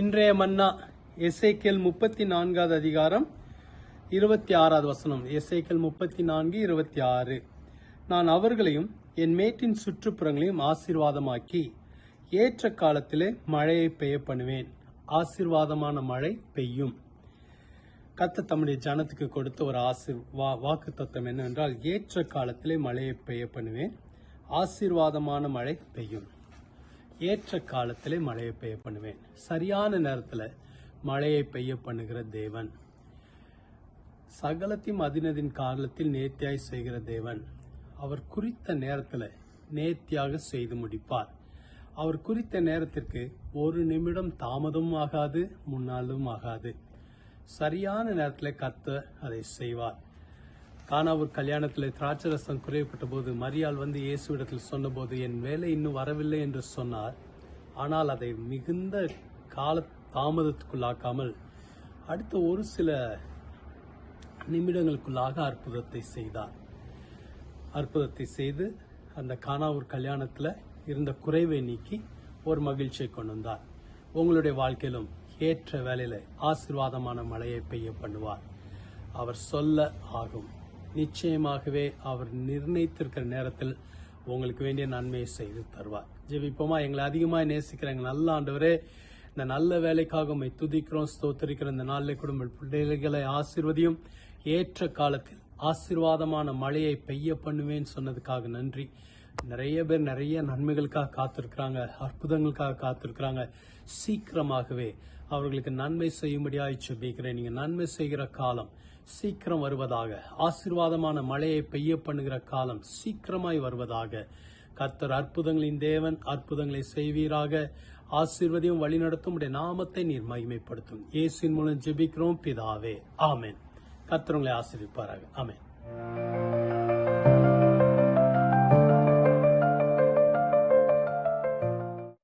இன்றைய மன்னா எஸ்ஐக்கேல் முப்பத்தி நான்காவது அதிகாரம் இருபத்தி ஆறாவது வசனம். எஸ்ஐக்கேல் முப்பத்தி நான்கு இருபத்தி ஆறு நான் அவர்களையும் என் மேட்டின் சுற்றுப்புறங்களையும் ஆசீர்வாதமாக்கி ஏற்ற காலத்திலே மழையை பெய்ய பண்ணுவேன். ஆசீர்வாதமான மழை பெய்யும். கத்த தம்முடைய ஜனத்துக்கு கொடுத்த ஒரு ஆசிர் வா வாக்கு தத்துவம் என்னவென்றால் ஏற்ற காலத்திலே மழையை பெய்ய பண்ணுவேன். ஆசீர்வாதமான மழை பெய்யும். ஏற்ற காலத்திலே மழையை பெய்ய பண்ணுவேன். சரியான நேரத்தில் மழையை பெய்ய பண்ணுகிற தேவன். சகலத்தையும் அதினதின் காலத்தில் நேர்த்தியாய் செய்கிற தேவன். அவர் குறித்த நேரத்தில் நேர்த்தியாக செய்து முடிப்பார். அவர் குறித்த நேரத்திற்கு ஒரு நிமிடம் தாமதமும் ஆகாது முன்னாலும் ஆகாது. சரியான நேரத்தில் கத்த அதை செய்வார். கானாவூர் கல்யாணத்தில் திராட்சரசம் குறைவுபட்ட போது மரியாள் வந்து இயேசுவிடத்தில் சொன்னபோது என் வேலை இன்னும் வரவில்லை என்று சொன்னார். ஆனால் அதை மிகுந்த கால தாமதத்துக்குள்ளாக்காமல் அடுத்த ஒரு சில நிமிடங்களுக்குள்ளாக அற்புதத்தை செய்தார். அற்புதத்தை செய்து அந்த கானாவூர் கல்யாணத்தில் இருந்த குறைவை நீக்கி ஒரு மகிழ்ச்சியை கொண்டு வந்தார். உங்களுடைய வாழ்க்கையிலும் ஏற்ற வேலையில் ஆசீர்வாதமான மழையை பெய்ய பண்ணுவார். அவர் சொல்ல ஆகும். நிச்சயமாகவே அவர் நிர்ணயித்திருக்கிற நேரத்தில் உங்களுக்கு வேண்டிய நன்மையை செய்து தருவார். ஜெபிப்போமா? எங்களை அதிகமாக நேசிக்கிறாங்க நல்ல ஆண்டவரே இந்த நல்ல வேலைக்காக உண்மை துதிக்கிறோம் ஸ்தோத்தரிக்கிறோம் இந்த நாளில் குடும்ப பிள்ளைகளை ஆசிர்வதியும். ஏற்ற காலத்தில் ஆசீர்வாதமான மழையை பெய்ய பண்ணுவேன்னு சொன்னதுக்காக நன்றி. நிறைய பேர் நிறைய நன்மைகளுக்காக காத்திருக்கிறாங்க அற்புதங்களுக்காக காத்திருக்கிறாங்க. சீக்கிரமாகவே அவர்களுக்கு நன்மை செய்யும்படியாய் செபிக்கிறேன் நீங்கள் நன்மை செய்கிற காலம் சீக்கிரம் வருவதாக ஆசீர்வாதமான மழையை பெய்ய பண்ணுகிற காலம் சீக்கிரமாய் வருவதாக. கர்த்தர் அற்புதங்களின் தேவன் அற்புதங்களை செய்வீராக. ஆசீர்வதியும் வழிநடத்தும். உடைய நாமத்தை நீர் மகிமைப்படுத்தும். இயேசின் மூலம் ஜெபிக்கிறோம். பிதாவே ஆமேன். கர்த்தர் உங்களை ஆசீர்விப்பாராக. ஆமேன்.